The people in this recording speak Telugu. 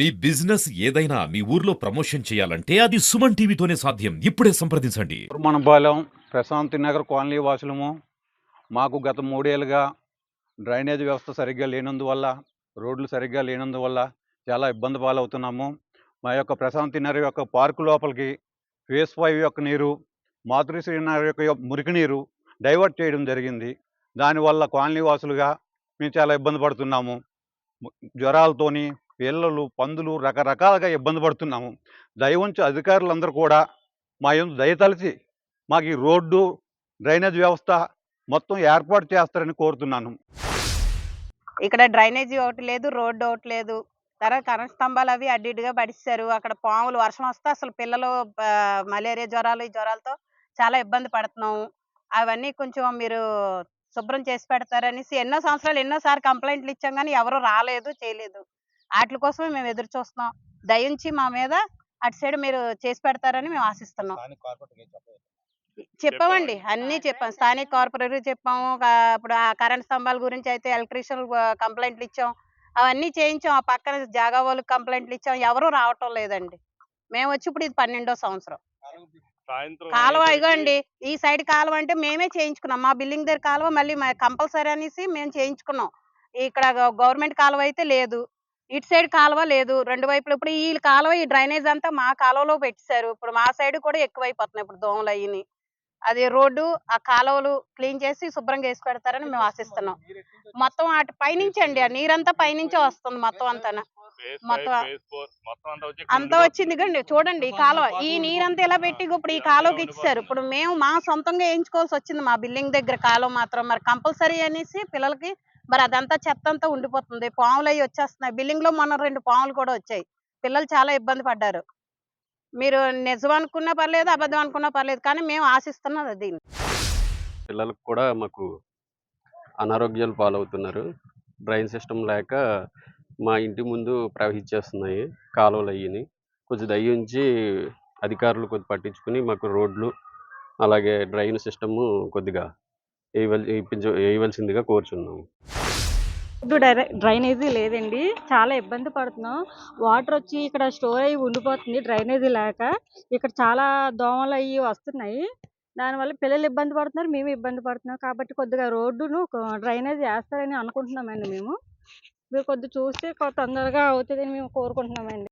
మీ బిజినెస్ ఏదైనా మీ ఊర్లో ప్రమోషన్ చేయాలంటే అది సుమన్ టీవీతోనే సాధ్యం. ఇప్పుడే సంప్రదించండి. మన మనపాలెం ప్రశాంతి నగర్ కాలనీ వాసులము. మాకు గత మూడేళ్ళుగా డ్రైనేజ్ వ్యవస్థ సరిగ్గా లేనందువల్ల రోడ్లు సరిగ్గా లేనందువల్ల చాలా ఇబ్బంది పాలవుతున్నాము. మా యొక్క ప్రశాంతి నగర్ యొక్క పార్కు లోపలికి ఫేస్ ఫైవ్ యొక్క నీరు మాతృశ్రీ నగర్ యొక్క మురికి నీరు డైవర్ట్ చేయడం జరిగింది. దానివల్ల కాలనీ వాసులుగా మేము చాలా ఇబ్బంది పడుతున్నాము. జ్వరాలతోని పిల్లలు పందులు రకరకాలుగా ఇబ్బంది పడుతున్నాము. దయవుంచి అధికారులందరూ కూడా మా యందు దయతలిచి మాకు ఈ రోడ్డు డ్రైనేజ్ వ్యవస్థ మొత్తం ఏర్పాటు చేస్తారని కోరుతున్నాను. ఇక్కడ డ్రైనేజీ ఒకటి లేదు రోడ్డు ఒకటి లేదు. తర్వాత కరెంట్ స్తంభాలు అవి అడ్డిడ్డిగా పడిస్తారు అక్కడ పాములు వర్షం వస్తే అసలు పిల్లలు మలేరియా జ్వరాలు ఈ జ్వరాలతో చాలా ఇబ్బంది పడుతున్నాము. అవన్నీ కొంచెం మీరు శుభ్రం చేసి పెడతారనేసి ఎన్నో సంవత్సరాలు ఎన్నోసార్లు కంప్లైంట్లు ఇచ్చాం కానీ ఎవరు రాలేదు చేయలేదు. వాటి కోసమే మేము ఎదురు చూస్తున్నాం. దయించి మా మీద అటు సైడ్ మీరు చేసి పెడతారని మేము ఆశిస్తున్నాం. చెప్పామండి. అన్ని చెప్పాం. స్థానిక కార్పొరేటర్ చెప్పాము. ఇప్పుడు ఆ కరెంట్ స్తంభాల గురించి అయితే ఎలక్ట్రీషియన్ కంప్లైంట్లు ఇచ్చాం. అవన్నీ చేయించాం. ఆ పక్కన జాగా వాళ్ళకి కంప్లైంట్లు ఇచ్చాం. ఎవరు రావటం లేదండి. మేము వచ్చి ఇప్పుడు ఇది పన్నెండో సంవత్సరం. కాలువ ఇగోండి ఈ సైడ్ కాలువ అంటే మేమే చేయించుకున్నాం. మా బిల్డింగ్ దగ్గర కాలువ మళ్ళీ కంపల్సరీ అనేసి మేము చేయించుకున్నాం. ఇక్కడ గవర్నమెంట్ కాలువ అయితే లేదు. ఇటు సైడ్ కాలువ లేదు. రెండు వైపులు ఇప్పుడు ఈ కాలువ ఈ డ్రైనేజ్ అంతా మా కాలువలో పెట్టేశారు. ఇప్పుడు మా సైడ్ కూడా ఎక్కువైపోతున్నాయి ఇప్పుడు దోమలు అయ్యి అది రోడ్డు ఆ కాలువలు క్లీన్ చేసి శుభ్రంగా వేసి పెడతారని మేము ఆశిస్తున్నాం. మొత్తం అటు పైనుంచి అండి ఆ నీరంతా పైనుంచే వస్తుంది మొత్తం అంతా మొత్తం అంతా అంతా వచ్చింది కండి చూడండి ఈ కాలువ. ఈ నీరంతా ఇలా పెట్టి ఇప్పుడు ఈ కాలువకి ఇచ్చారు ఇప్పుడు మేము మా సొంతంగా వేయించుకోవాల్సి వచ్చింది మా బిల్డింగ్ దగ్గర కాలువ మాత్రం. మరి కంపల్సరీ అనేసి పిల్లలకి మరి అదంతా చెత్త అంతా ఉండిపోతుంది. పాములు అవి వచ్చేస్తున్నాయి. బిల్డింగ్లో మొన్న రెండు పాములు కూడా వచ్చాయి. పిల్లలు చాలా ఇబ్బంది పడ్డారు. మీరు నిజం అనుకున్నా పర్లేదు అబద్ధం అనుకున్నా పర్లేదు కానీ మేము ఆశిస్తున్నాం అది. పిల్లలకు కూడా మాకు అనారోగ్యాలు పాలవుతున్నారు. డ్రైన్ సిస్టమ్ లేక మా ఇంటి ముందు ప్రవహించేస్తున్నాయి కాలువలు అయ్యి కొంచెం దయ్యుంచి అధికారులు కొద్ది పట్టించుకుని మాకు రోడ్లు అలాగే డ్రైన్ సిస్టమ్ కొద్దిగా వేయవల్ వేయించ వేయవలసిందిగా కోరుచున్నాము. ఇప్పుడు డ్రైనేజీ లేదండి. చాలా ఇబ్బంది పడుతున్నాం. వాటర్ వచ్చి ఇక్కడ స్టోర్ అయ్యి ఉండిపోతుంది డ్రైనేజీ లేక. ఇక్కడ చాలా దోమలు అయ్యి వస్తున్నాయి. దానివల్ల పిల్లలు ఇబ్బంది పడుతున్నారు మేము ఇబ్బంది పడుతున్నాం. కాబట్టి కొద్దిగా రోడ్డును డ్రైనేజీ డ్రైనేజ్ వేస్తారని అనుకుంటున్నామండి మేము. మీరు కొద్దిగా చూస్తే కొ- తొందరగా అవుతుందని మేము కోరుకుంటున్నామండి.